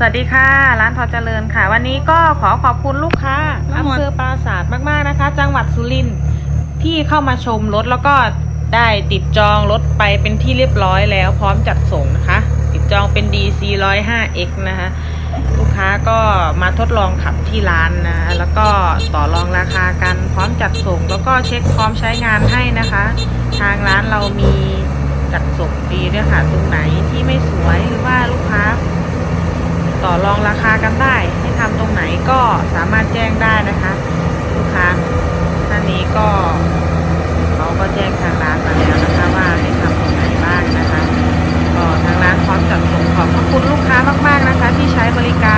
สวัสดีค่ะ ร้านทอเจริญค่ะ วันนี้ก็ขอขอบคุณลูกค้าทั้งหมอำดเภอปราสาทมากๆนะคะ จังหวัดสุรินทร์ที่เข้ามาชมรถแล้วก็ได้ติดจองรถไปเป็นที่เรียบร้อยแล้วพร้อมจัดส่งนะคะ ติดจองเป็น DC 105X นะคะ ลูกค้าก็มาทดลองขับที่ร้านนะ แล้วก็ต่อรองราคากันพร้อมจัดส่ง แล้วก็เช็คพร้อมใช้งานให้นะคะ ทางร้านเรามีจัดส่งฟรีด้วยค่ะ ตรงไหนที่ไม่สวยหรือว่าลูกค้าต่อ รองราคากันได้ ให้ทำตรงไหนก็สามารถแจ้งได้นะคะ ลูกค้าท่านนี้ก็เขาก็แจ้งทางร้านมาแล้วนะคะว่าให้ทำตรงไหนบ้างนะคะก็ทางร้านพร้อมจัดส่งขอบพระคุณลูกค้ามาก ๆนะคะ ที่ใช้บริการ